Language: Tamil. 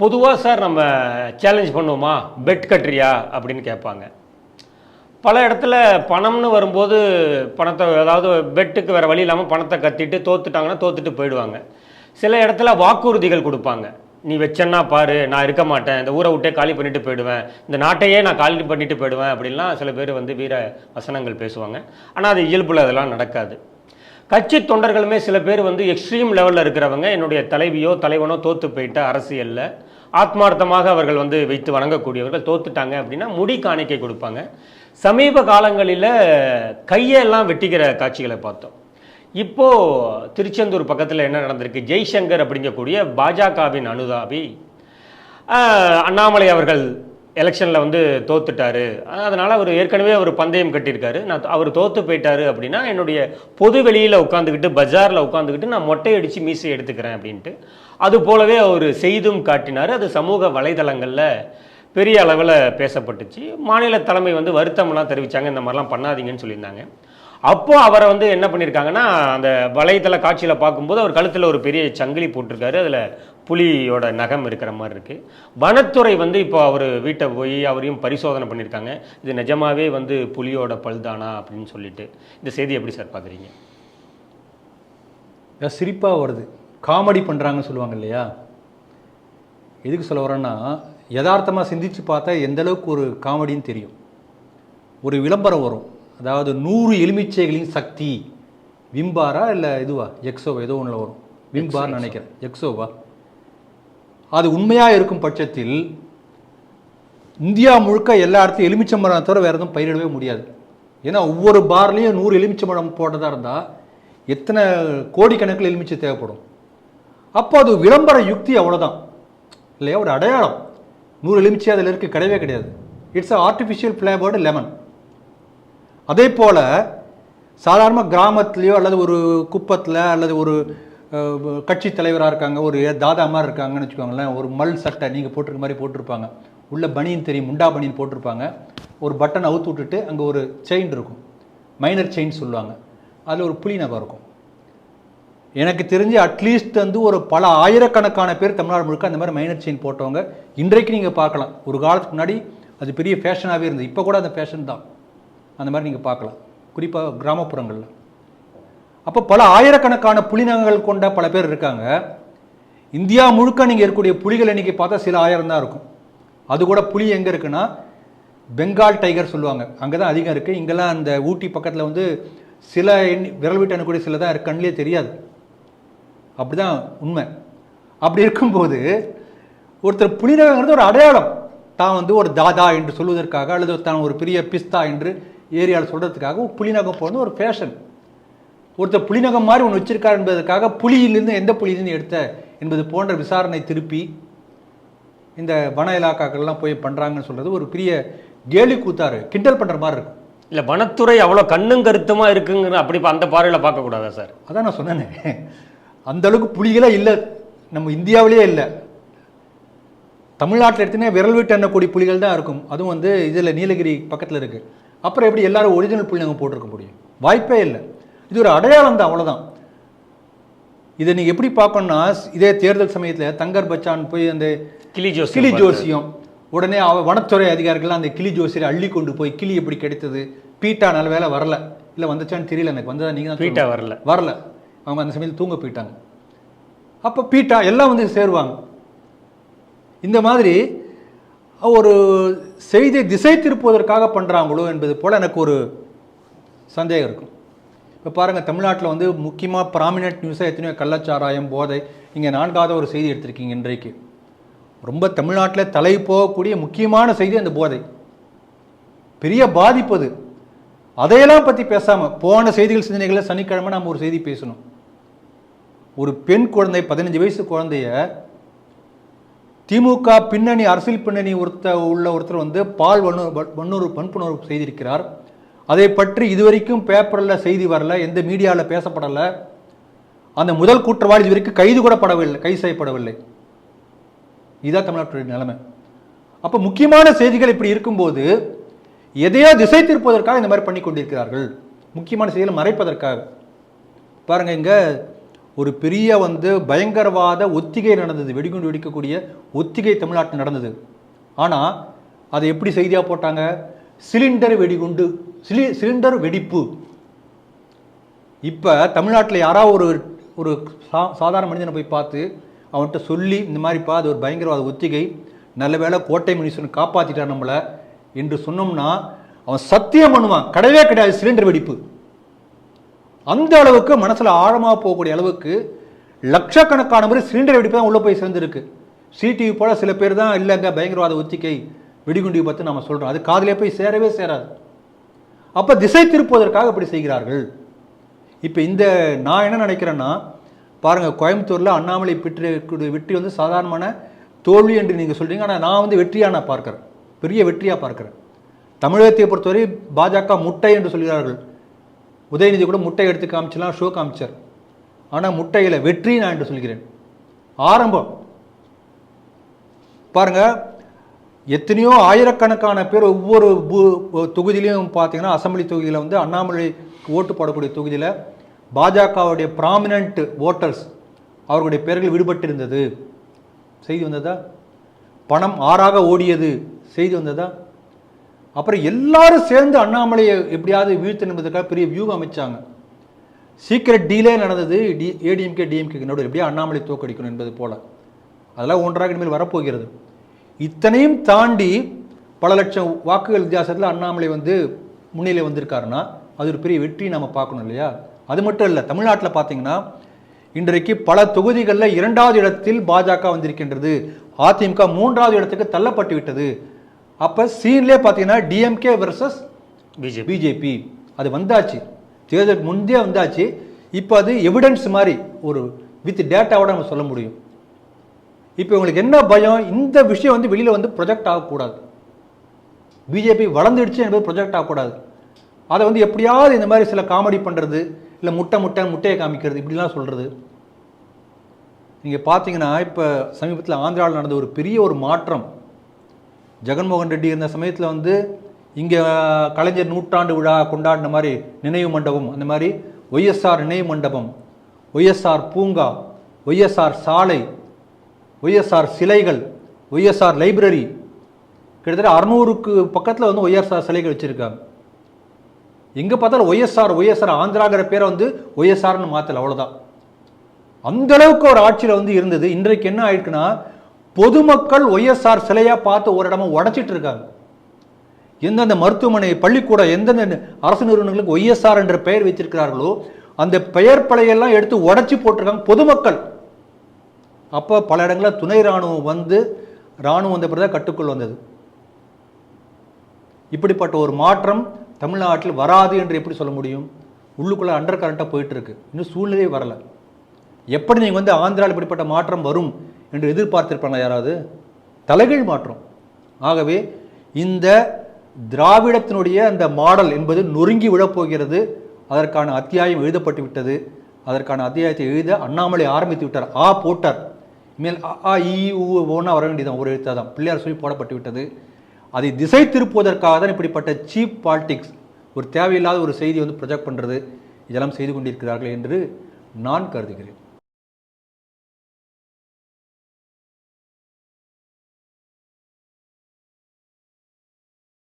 பொதுவாக சார் நம்ம சேலஞ்ச் பண்ணுவோமா? பெட் கட்டுறியா? அப்படின்னு கேட்பாங்க. பல இடத்துல பணம்னு வரும்போது பணத்தை அதாவது பெட்டுக்கு வேறு வழி இல்லாமல் பணத்தை கத்திட்டு தோத்துட்டாங்கன்னா தோத்துட்டு போயிடுவாங்க. சில இடத்துல வாக்குறுதிகள் கொடுப்பாங்க. நீ வச்சேன்னா பாரு நான் இருக்க மாட்டேன். இந்த ஊரை விட்டே காலி பண்ணிட்டு போயிடுவேன். இந்த நாட்டையே நான் காலி பண்ணிட்டு போயிடுவேன். அப்படின்லாம் சில பேர் வந்து வீர வசனங்கள் பேசுவாங்க. ஆனால் அது இயல்புல அதெல்லாம் நடக்காது. கட்சி தொண்டர்களுமே சில பேர் வந்து எக்ஸ்ட்ரீம் லெவலில் இருக்கிறவங்க. என்னுடைய தலைவியோ தலைவனோ தோற்று போயிட்ட அரசியலில். ஆத்மார்த்தமாக அவர்கள் வந்து வைத்து வணங்கக்கூடியவர்கள் தோத்துட்டாங்க அப்படின்னா முடி காணிக்கை கொடுப்பாங்க. சமீப காலங்களில் கையெல்லாம் வெட்டிக்கிற காட்சிகளை பார்த்தோம். இப்போ திருச்செந்தூர் பக்கத்தில் என்ன நடந்திருக்கு? ஜெய்சங்கர் அப்படிங்கக்கூடிய பாஜகவின் அனுதாபி அண்ணாமலை அவர்கள் எலெக்ஷனில் வந்து தோத்துட்டார். அதனால் அவர் ஏற்கனவே அவர் பந்தயம் கட்டியிருக்காரு. நான் அவர் தோற்று போயிட்டாரு அப்படின்னா என்னுடைய பொது வெளியில் உட்காந்துக்கிட்டு பஜாரில் உட்காந்துக்கிட்டு நான் மொட்டை அடித்து மீசை எடுத்துக்கிறேன் அப்படின்ட்டு. அது போலவே அவர் செய்தும் காட்டினார். அது சமூக வலைதளங்களில் பெரிய அளவில் பேசப்பட்டுச்சு. மாநில தலைமை வந்து வருத்தம்லாம் தெரிவித்தாங்க இந்த மாதிரிலாம் பண்ணாதீங்கன்னு சொல்லியிருந்தாங்க. அப்போது அவரை வந்து என்ன பண்ணியிருக்காங்கன்னா அந்த வலைதள காட்சியில் பார்க்கும்போது அவர் கழுத்தில் ஒரு பெரிய சங்கிலி போட்டிருக்காரு. அதில் புலியோட நகம் இருக்கிற மாதிரி இருக்குது வனத்துறை வந்து இப்போ அவர் வீட்டை போய் அவரையும் பரிசோதனை பண்ணியிருக்காங்க. இது நிஜமாவே வந்து புலியோட பல்தானா அப்படின்னு சொல்லிட்டு. இந்த செய்தி எப்படி சார் பார்க்குறீங்க? சிரிப்பாக வருது. காமெடி பண்ணுறாங்கன்னு சொல்லுவாங்க இல்லையா? எதுக்கு சொல்ல வரேன்னா யதார்த்தமாக சிந்திச்சு பார்த்தா எந்த அளவுக்கு ஒரு காமெடின்னு தெரியும். ஒரு விளம்பரம் வரும். அதாவது நூறு எலுமிச்சைகளின் சக்தி. விம்பாரா இல்லை இதுவா? எக்ஸோவா? ஏதோ ஒன்றில் வரும். விம்பார்னு நினைக்கிறேன். எக்ஸோவா? அது உண்மையாக இருக்கும் பட்சத்தில் இந்தியா முழுக்க எல்லா இடத்துலையும் எலுமிச்சம்பழம் தவிர வேறு எதுவும் பயிரிடவே முடியாது. ஏன்னா ஒவ்வொரு பார்லேயும் நூறு எலுமிச்சம்பழம் போட்டதாக இருந்தால் எத்தனை கோடிக்கணக்கில் எலுமிச்சை தேவைப்படும்? அப்போ அது விளம்பர யுக்தி அவ்வளோதான் இல்லையா? ஒரு அடையாளம். நூறு எலுமிச்சை அதில் இருக்க கிடையவே கிடையாது. It's a artificial flavoured lemon அதே போல் சாதாரண கிராமத்துலேயோ அல்லது ஒரு குப்பத்தில் அல்லது ஒரு கட்சி தலைவராக இருக்காங்க ஒரு தாதா மாதிரி இருக்காங்கன்னு வச்சுக்கோங்களேன் ஒரு மல் சட்டை நீங்கள் போட்டிருக்க மாதிரி போட்டிருப்பாங்க. உள்ள பனியன் தெரியும் முண்டா பனியன் போட்டிருப்பாங்க. ஒரு பட்டன் அவுத்து விட்டுட்டு அங்கே ஒரு செயின் இருக்கும். மைனர் செயின் சொல்லுவாங்க. அதில் ஒரு புலி நகம் இருக்கும். எனக்கு தெரிஞ்சு அட்லீஸ்ட் வந்து ஒரு பல ஆயிரக்கணக்கான பேர் தமிழ்நாடு முழுக்க அந்த மாதிரி மைனர் செயின் போட்டவங்க இன்றைக்கு நீங்கள் பார்க்கலாம். ஒரு காலத்துக்கு முன்னாடி அது பெரிய ஃபேஷனாகவே இருந்தது. இப்போ கூட அந்த ஃபேஷன் தான். அந்த மாதிரி நீங்கள் பார்க்கலாம். குறிப்பாக கிராமப்புறங்களில். அப்போ பல ஆயிரக்கணக்கான புலினங்கள் கொண்ட பல பேர் இருக்காங்க. இந்தியா முழுக்க நீங்கள் இருக்கக்கூடிய புலிகள் எண்ணிக்கை பார்த்தா சில ஆயிரம் தான் இருக்கும். அது கூட புலி எங்கே இருக்குன்னா பெங்கால் டைகர் சொல்லுவாங்க. அங்கே தான் அதிகம் இருக்குது இங்கெல்லாம் அந்த ஊட்டி பக்கத்தில் வந்து சில எண்ணி விரல் விட்டு அனுக்கூடிய சில தான் கண்ணிலே தெரியாது. அப்படிதான் உண்மை. அப்படி இருக்கும்போது ஒருத்தர் புலினகங்கிறது ஒரு அடையாளம். தான் வந்து ஒரு தாதா என்று சொல்வதற்காக அல்லது தான் ஒரு பெரிய பிஸ்தா என்று ஏரியாவில் சொல்கிறதுக்காக ஒரு புலிநகம் போகிறது ஒரு ஃபேஷன் ஒருத்தர் புலிநகம் மாதிரி ஒன்று வச்சிருக்கார் என்பதற்காக புலியிலிருந்து எந்த புலியிலிருந்து எடுத்த என்பது போன்ற விசாரணை திருப்பி இந்த வன இலாக்காக்கள்லாம் போய் பண்ணுறாங்கன்னு சொல்கிறது ஒரு பெரிய கேலி கூத்தாரு கிண்டல் பண்ணுற மாதிரி இருக்கும். இல்லை வனத்துறை அவ்வளோ கண்ணும் கருத்துமா இருக்குங்கிற அப்படி அந்த பார்வையில் பார்க்கக்கூடாதா சார் அதான் நான் சொன்னேனே. அந்த அளவுக்கு புலிகளே இல்லை. நம்ம இந்தியாவிலேயே இல்லை. தமிழ்நாட்டில் எடுத்தீங்கன்னா விரல் விட்டு எண்ணக்கூடிய புலிகள் தான் இருக்கும். அதுவும் வந்து இதில் நீலகிரி பக்கத்தில் இருக்குது அப்புறம் எப்படி எல்லாரும் ஒரிஜினல் புலி நாங்கள் போட்டிருக்க முடியும்? வாய்ப்பே இல்லை. இது ஒரு அடையாளம் தான் அவ்வளோதான் இதை நீங்கள் எப்படி பார்க்கணும்னா இதே தேர்தல் சமயத்தில் தங்கர் பச்சான் போய் அந்த கிளி ஜோசி கிளி ஜோசியம் உடனே அவ வனத்துறை அதிகாரிகள்லாம் அந்த கிளி ஜோசியரை அள்ளி கொண்டு போய் கிளி எப்படி கிடைத்தது பீட்டா நல்ல வேலை வரல. இல்லை வந்துச்சான்னு தெரியல எனக்கு வந்ததா நீங்கள் தான் பீட்டா வரல. வரல. அவங்க அந்த சமயத்தில் தூங்க போயிட்டாங்க. அப்போ பீட்டா எல்லாம் வந்து சேருவாங்க. இந்த மாதிரி ஒரு செய்தியை திசை திருப்புவதற்காக பண்ணுறாங்களோ என்பது போல் எனக்கு ஒரு சந்தேகம் இருக்கும். இப்போ பாருங்கள் தமிழ்நாட்டில் வந்து முக்கியமாக ப்ராமினென்ட் நியூஸாக எத்தனையோ கள்ளச்சாராயம் போதை இங்கே நான்காவது ஒரு செய்தி எடுத்திருக்கீங்க இன்றைக்கு. ரொம்ப தமிழ்நாட்டில் தலை போகக்கூடிய முக்கியமான செய்தி அந்த போதை. பெரிய பாதிப்பு அது. அதையெல்லாம் பற்றி பேசாமல் போன செய்திகள் சிந்தனைகளில் சனிக்கிழமை நம்ம ஒரு செய்தி பேசணும். ஒரு பெண் குழந்தை பதினஞ்சு வயசு குழந்தைய திமுக பின்னணி அரசியல் பின்னணி ஒருத்த உள்ள ஒருத்தர் வந்து பால் வண்ணூர் வண்ணூர் வன்புணர்வு செய்திருக்கிறார். அதை பற்றி இதுவரைக்கும் பேப்பரில் செய்தி வரல எந்த மீடியாவில் பேசப்படலை. அந்த முதல் குற்றவாளி இதுவரைக்கும் கைது கூட படவில்லை கைது செய்யப்படவில்லை. இதுதான் தமிழ்நாட்டுடைய நிலைமை. அப்போ முக்கியமான செய்திகள் இப்படி இருக்கும்போது எதையோ திசை திருப்பதற்காக இந்த மாதிரி பண்ணி கொண்டிருக்கிறார்கள். முக்கியமான செய்திகளை மறைப்பதற்காக. பாருங்கள் இங்கே ஒரு பெரிய வந்து பயங்கரவாத ஒத்திகை நடந்தது வெடிகுண்டு வெடிக்கக்கூடிய ஒத்திகை தமிழ்நாட்டில் நடந்தது. ஆனால் அதை எப்படி செய்தியாக போட்டாங்க? சிலிண்டர் வெடிகுண்டு சிலி சிலிண்டர் வெடிப்பு. இப்போ தமிழ்நாட்டில் யாராவது ஒரு ஒரு சா சாதாரண மனிதனை போய் பார்த்து அவன்கிட்ட சொல்லி இந்த மாதிரிப்பா அது ஒரு பயங்கரவாத ஒத்திகை நல்ல வேளை கோட்டை முனீஸ்வரன் காப்பாற்றிட்டான் நம்மளை என்று சொன்னோம்னா அவன் சத்தியம் பண்ணுவான். கிடையவே கிடையாது சிலிண்டர் வெடிப்பு. அந்த அளவுக்கு மனசில் ஆழமாக போகக்கூடிய அளவுக்கு லட்சக்கணக்கான முறை சிலிண்டர் வெடிப்பு தான் உள்ளே போய் சேர்ந்துருக்கு. சிடிவி போல் சில பேர் தான் இல்லைங்க பயங்கரவாத ஒத்திகை. வெடிகுண்டியை பற்றி நம்ம சொல்கிறோம் அது காதலே போய் சேரவே சேராது. அப்போ திசை திருப்புவதற்காக இப்படி செய்கிறார்கள். இப்போ இந்த நான் என்ன நினைக்கிறேன்னா பாருங்கள் கோயம்புத்தூரில் அண்ணாமலை பெற்று வெற்றி வந்து சாதாரணமான தோல்வி என்று நீங்கள் சொல்கிறீங்க ஆனால் நான் வந்து வெற்றியாக நான் பார்க்குறேன். பெரிய வெற்றியாக பார்க்குறேன். தமிழகத்தை பொறுத்தவரை பாஜக முட்டை என்று சொல்கிறார்கள். உதயநிதி கூட முட்டை எடுத்து காமிச்சலாம் ஷோ காமிச்சார். ஆனால் முட்டையில் வெற்றி நான் என்று சொல்கிறேன். ஆரம்பம். பாருங்க எத்தனையோ ஆயிரக்கணக்கான பேர் ஒவ்வொரு பூ- தொகுதியிலையும் பார்த்தீங்கன்னா அசம்பிளி தொகுதியில் வந்து அண்ணாமலை ஓட்டு போடக்கூடிய தொகுதியில் பாஜகவுடைய ப்ராமினன்ட் ஓட்டர்ஸ் அவர்களுடைய பெயர்கள் விடுபட்டிருந்தது. செய்தி வந்ததா? பணம் ஆறாக ஓடியது. செய்தி வந்ததா? அப்புறம் எல்லாரும் சேர்ந்து அண்ணாமலையை எப்படியாவது வீழ்த்து என்பதற்காக பெரிய வியூகம் அமைச்சாங்க. சீக்கிரட் டீலே நடந்தது. டி ஏடிஎம்கே டிஎம்கே நடுவில் எப்படியா அண்ணாமலை தோக்கடிக்கணும் என்பது போல. அதெல்லாம் ஒன்றாக இனிமேல் வரப்போகிறது. இத்தனையும் தாண்டி பல லட்சம் வாக்குகள் வித்தியாசத்தில் அண்ணாமலை வந்து முன்னிலை வந்திருக்காருன்னா அது ஒரு பெரிய வெற்றி நம்ம பார்க்கணும் இல்லையா? அது மட்டும் இல்லை தமிழ்நாட்டில் பார்த்தீங்கன்னா இன்றைக்கு பல தொகுதிகளில் இரண்டாவது இடத்தில் பாஜக வந்திருக்கின்றது. அதிமுக மூன்றாவது இடத்துக்கு தள்ளப்பட்டு விட்டது. அப்போ சீன்லேயே பார்த்தீங்கன்னா டிஎம்கே வெர்சஸ் பிஜேபி பிஜேபி அது வந்தாச்சு. தேர்தலுக்கு முந்தைய வந்தாச்சு. இப்போ அது எவிடன்ஸ் மாதிரி ஒரு வித் டேட்டாவோட நம்ம சொல்ல முடியும். இப்போ உங்களுக்கு என்ன பயம்? இந்த விஷயம் வந்து வெளியில் வந்து ப்ரொஜெக்ட் ஆகக்கூடாது. பிஜேபி வளர்ந்துடுச்சு என்பது ப்ரொஜெக்ட் ஆகக்கூடாது. அதை வந்து எப்படியாவது இந்த மாதிரி சில காமெடி பண்ணுறது இல்லை முட்டை முட்டை முட்டையை காமிக்கிறது இப்படிலாம் சொல்கிறது நீங்கள் பார்த்தீங்கன்னா இப்போ சமீபத்தில் ஆந்திராவில் நடந்த ஒரு பெரிய ஒரு மாற்றம். ஜெகன்மோகன் ரெட்டி இருந்த சமயத்தில் வந்து இங்கே கலைஞர் நூற்றாண்டு விழா கொண்டாடின மாதிரி நினைவு மண்டபம் அந்த மாதிரி ஒய்எஸ்ஆர் நினைவு மண்டபம் ஒய்எஸ்ஆர் பூங்கா ஒய்எஸ்ஆர் சாலை ஒய்எஸ்ஆர் சிலைகள் ஒய்எஸ்ஆர் லைப்ரரி கிட்டத்தட்ட அறநூறுக்கு பக்கத்தில் வந்து ஒய்எஸ்ஆர் சிலைகள் வச்சுருக்காங்க. எங்கே பார்த்தாலும் ஒய்எஸ்ஆர் ஒய்எஸ்ஆர் ஆந்திராங்கிற பேரை வந்து ஒய்எஸ்ஆர்னு மாற்றல அவ்வளோதான் அந்த அளவுக்கு ஒரு ஆட்சியில் வந்து இருந்தது. இன்றைக்கு என்ன ஆயிடுக்குன்னா பொதுமக்கள் ஒய்எஸ்ஆர் சிலையாக பார்த்து ஒரு இடமா உடச்சிட்டு இருக்காங்க. எந்தெந்த மருத்துவமனை பள்ளிக்கூடம் எந்தெந்த அரசு நிறுவனங்களுக்கு ஒய்எஸ்ஆர் என்ற பெயர் வைத்திருக்கிறார்களோ அந்த பெயர் பலையெல்லாம் எடுத்து உடைச்சி போட்டிருக்காங்க பொதுமக்கள். அப்போ பல இடங்களில் துணை ராணுவம் வந்து ராணுவம் வந்த பிறகு கட்டுக்குள் வந்தது. இப்படிப்பட்ட ஒரு மாற்றம் தமிழ்நாட்டில் வராது என்று எப்படி சொல்ல முடியும்? உள்ளுக்குள்ளே அண்டர் கரண்ட்டாக போயிட்டுருக்கு. இன்னும் சூழ்நிலையே வரல. எப்படி நீங்கள் வந்து ஆந்திராவில் இப்படிப்பட்ட மாற்றம் வரும் என்று எதிர்பார்த்திருப்பாங்க யாராவது? தலைகீழ் மாற்றம். ஆகவே இந்த திராவிடத்தினுடைய அந்த மாடல் என்பது நொறுங்கி விழப்போகிறது அதற்கான அத்தியாயம் எழுதப்பட்டு விட்டது. அதற்கான அத்தியாயத்தை எழுத அண்ணாமலை ஆரம்பித்து விட்டார். ஆ போட்டார். மேல் அ ஆ இ உ வர வேண்டியதான் ஒரு எழுத்தாக தான் பிள்ளையார் சொல்லி போடப்பட்டு விட்டது அதை திசை திருப்புவதற்காக தான் இப்படிப்பட்ட சீப் பாலிடிக்ஸ் ஒரு தேவையில்லாத ஒரு செய்தி வந்து ப்ரொஜெக்ட் பண்ணுறது இதெல்லாம் செய்து கொண்டிருக்கிறார்கள் என்று நான் கருதுகிறேன்.